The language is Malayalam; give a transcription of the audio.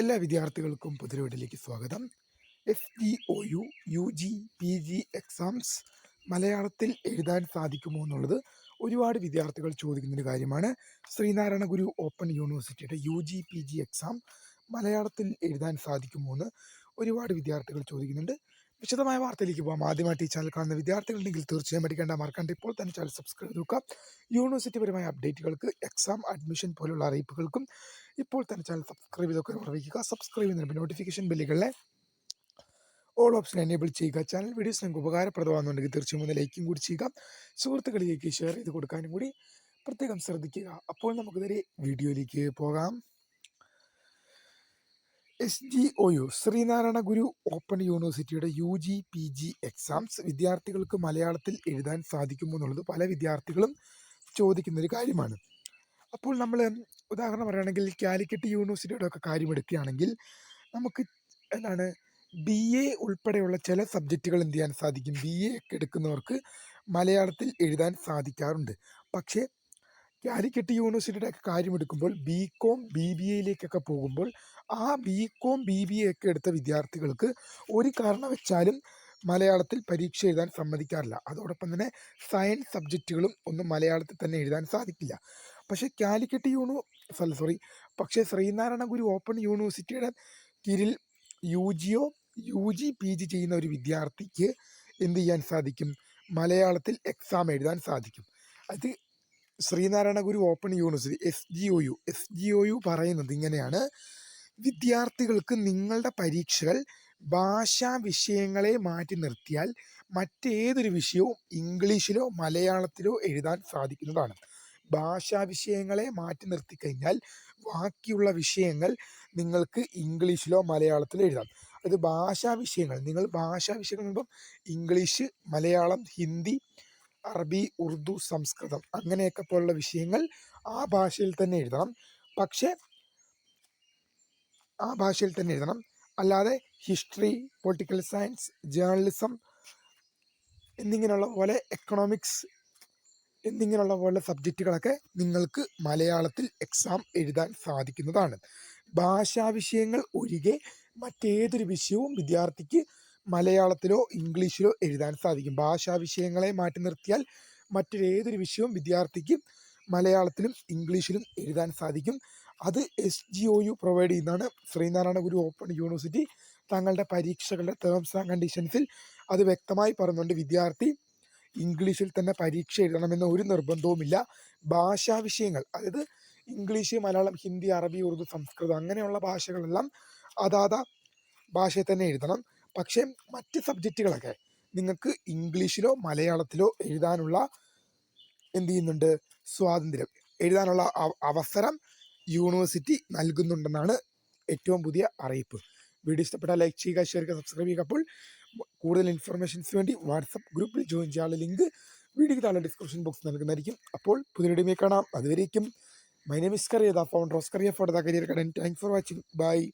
എല്ലാ വിദ്യാർത്ഥികൾക്കും പുതിരവീട്ടിലേക്ക് സ്വാഗതം. S D O U U G P G exams മലയാളത്തിൽ എഴുതാൻ സാധിക്കുമോ എന്നുള്ളത് ഒരുപാട് വിദ്യാർത്ഥികൾ ചോദിക്കുന്നൊരു കാര്യമാണ്. ശ്രീനാരായണ ഗുരു ഓപ്പൺ യൂണിവേഴ്സിറ്റിയുടെ U G P G exam മലയാളത്തിൽ എഴുതാൻ സാധിക്കുമോ എന്ന് ഒരുപാട് വിദ്യാർത്ഥികൾ ചോദിക്കുന്നുണ്ട്. വിശദമായ വാർത്തയിലേക്ക് പോകാം ആദ്യമായിട്ട് ഈ ചാനൽ കാണുന്ന വിദ്യാർത്ഥികളുണ്ടെങ്കിൽ തീർച്ചയായും പഠിക്കേണ്ട മറക്കണ്ട ഇപ്പോൾ തന്നെ ചാനൽ സബ്സ്ക്രൈബ് ചെയ്യുക യൂണിവേഴ്സിറ്റി പരമായ അപ്ഡേറ്റുകൾക്ക് എക്സാം അഡ്മിഷൻ പോലുള്ള അറിയിപ്പുകൾക്കും ഇപ്പോൾ തന്നെ ചാനൽ സബ്സ്ക്രൈബ് ചെയ്തൊക്കെ ഓർമ്മിക്കുക. സബ്സ്ക്രൈബ് ചെയ്യുന്നതിന് നോട്ടിഫിക്കേഷൻ ബില്ലുകളെ ഓൾ ഓപ്ഷൻ എനേബിൾ ചെയ്യുക. ചാനൽ വീഡിയോസ് നിങ്ങൾക്ക് ഉപകാരപ്രദമാകുന്നുണ്ടെങ്കിൽ തീർച്ചയായും ഒന്ന് ലൈക്കും കൂടി ചെയ്യുക. സുഹൃത്തുക്കളിലേക്ക് ഷെയർ ചെയ്ത് കൊടുക്കാനും കൂടി പ്രത്യേകം ശ്രദ്ധിക്കുക. അപ്പോൾ നമുക്ക് നേരെ വീഡിയോയിലേക്ക് പോകാം. S G O U Sreenarayana Guru open യൂണിവേഴ്സിറ്റിയുടെ U G P G exams വിദ്യാർത്ഥികൾക്ക് മലയാളത്തിൽ എഴുതാൻ സാധിക്കുമോ എന്നുള്ളത് പല വിദ്യാർത്ഥികളും ചോദിക്കുന്ന ഒരു കാര്യമാണ്. അപ്പോൾ നമ്മൾ ഉദാഹരണം പറയുകയാണെങ്കിൽ കാലിക്കറ്റ് യൂണിവേഴ്സിറ്റിയുടെ ഒക്കെ കാര്യം എടുക്കുകയാണെങ്കിൽ നമുക്ക് എന്താണ് ബി എ ഉൾപ്പെടെയുള്ള ചില സബ്ജക്റ്റുകൾ എന്ത് ചെയ്യാൻ സാധിക്കും? ബി എ ഒക്കെ എടുക്കുന്നവർക്ക് മലയാളത്തിൽ എഴുതാൻ സാധിക്കാറുണ്ട്. പക്ഷേ കാലിക്കറ്റ് കാര്യം എടുക്കുമ്പോൾ ബി കോം ബി ബി എയിലേക്കൊക്കെ പോകുമ്പോൾ ആ B com B B A ഒക്കെ എടുത്ത വിദ്യാർത്ഥികൾക്ക് ഒരു കാരണവശാലും മലയാളത്തിൽ പരീക്ഷ എഴുതാൻ സമ്മതിക്കാറില്ല. അതോടൊപ്പം തന്നെ സയൻസ് സബ്ജക്റ്റുകളും ഒന്നും മലയാളത്തിൽ തന്നെ എഴുതാൻ സാധിക്കില്ല. പക്ഷേ കാലിക്കറ്റ് യൂണോ സോറി സോറി പക്ഷേ ശ്രീനാരായണ ഗുരു ഓപ്പൺ യൂണിവേഴ്സിറ്റിയുടെ കീഴിൽ യു ജിയോ യു ജി പി ജി ചെയ്യുന്ന ഒരു വിദ്യാർത്ഥിക്ക് എന്ത് ചെയ്യാൻ സാധിക്കും? മലയാളത്തിൽ എക്സാം എഴുതാൻ സാധിക്കും. അത് Sreenarayana Guru open university S G O U S G O U പറയുന്നത് ഇങ്ങനെയാണ്. വിദ്യാർത്ഥികൾക്ക് നിങ്ങളുടെ പരീക്ഷകൾ ഭാഷാ വിഷയങ്ങളെ മാറ്റി നിർത്തിയാൽ മറ്റേതൊരു വിഷയവും ഇംഗ്ലീഷിലോ മലയാളത്തിലോ എഴുതാൻ സാധിക്കുന്നതാണ്. ഭാഷാ വിഷയങ്ങളെ മാറ്റി നിർത്തി കഴിഞ്ഞാൽ ബാക്കിയുള്ള വിഷയങ്ങൾ നിങ്ങൾക്ക് ഇംഗ്ലീഷിലോ മലയാളത്തിലോ എഴുതാം. അത് ഭാഷാ വിഷയങ്ങൾ നിങ്ങൾ ഭാഷാ വിഷയങ്ങൾ ഇംഗ്ലീഷ് മലയാളം ഹിന്ദി അറബി ഉറുദു സംസ്കൃതം അങ്ങനെയൊക്കെ പോലുള്ള വിഷയങ്ങൾ ആ ഭാഷയിൽ തന്നെ എഴുതണം. പക്ഷേ ആ ഭാഷയിൽ തന്നെ എഴുതണം. അല്ലാതെ ഹിസ്റ്ററി പൊളിറ്റിക്കൽ സയൻസ് ജേർണലിസം എന്നിങ്ങനെയുള്ള പോലെ എക്കണോമിക്സ് എന്നിങ്ങനെയുള്ള പോലെ സബ്ജക്റ്റുകളൊക്കെ നിങ്ങൾക്ക് മലയാളത്തിൽ എക്സാം എഴുതാൻ സാധിക്കുന്നതാണ്. ഭാഷാ വിഷയങ്ങൾ ഒഴികെ മറ്റേതൊരു വിഷയവും വിദ്യാർത്ഥിക്ക് മലയാളത്തിലോ ഇംഗ്ലീഷിലോ എഴുതാൻ സാധിക്കും. ഭാഷാ വിഷയങ്ങളെ മാറ്റി നിർത്തിയാൽ മറ്റൊരേതൊരു വിഷയവും വിദ്യാർത്ഥിക്ക് മലയാളത്തിലും ഇംഗ്ലീഷിലും എഴുതാൻ സാധിക്കും. അത് S G O U provide ചെയ്യുന്നതാണ്. ശ്രീനാരായണ ഗുരു ഓപ്പൺ യൂണിവേഴ്സിറ്റി തങ്ങളുടെ പരീക്ഷകളുടെ ടേംസ് ആൻഡ് കണ്ടീഷൻസിൽ അത് വ്യക്തമായി പറയുന്നുണ്ട് വിദ്യാർത്ഥി ഇംഗ്ലീഷിൽ തന്നെ പരീക്ഷ എഴുതണമെന്ന ഒരു നിർബന്ധവുമില്ല. ഭാഷാ വിഷയങ്ങൾ അതായത് ഇംഗ്ലീഷ് മലയാളം ഹിന്ദി അറബി ഉറുദു സംസ്കൃതം അങ്ങനെയുള്ള ഭാഷകളെല്ലാം അതാതാ ഭാഷയിൽ തന്നെ എഴുതണം. പക്ഷേ മറ്റ് സബ്ജക്റ്റുകളൊക്കെ നിങ്ങൾക്ക് ഇംഗ്ലീഷിലോ മലയാളത്തിലോ എഴുതാനുള്ള എന്ത് ചെയ്യുന്നുണ്ട്? സ്വാതന്ത്ര്യം. എഴുതാനുള്ള അവസരം യൂണിവേഴ്സിറ്റി നൽകുന്നുണ്ടെന്നാണ് ഏറ്റവും പുതിയ അറിയിപ്പ്. വീഡിയോ ഇഷ്ടപ്പെട്ടാൽ ലൈക്ക് ചെയ്യുക ഷെയർ ചെയ്യുക സബ്സ്ക്രൈബ് ചെയ്യുക. അപ്പോൾ കൂടുതൽ ഇൻഫർമേഷൻസ് വേണ്ടി വാട്സപ്പ് ഗ്രൂപ്പിൽ ജോയിൻ ചെയ്യാനുള്ള ലിങ്ക് വീഡിയോ താഴെ ഡിസ്ക്രിപ്ഷൻ ബോക്സ് നൽകുന്നതായിരിക്കും. അപ്പോൾ പുതിയ വീഡിയോ കാണാം. അതുവരേക്കും my name is Kariya the founder Kariya for the career കടൻ. Thanks for watching bye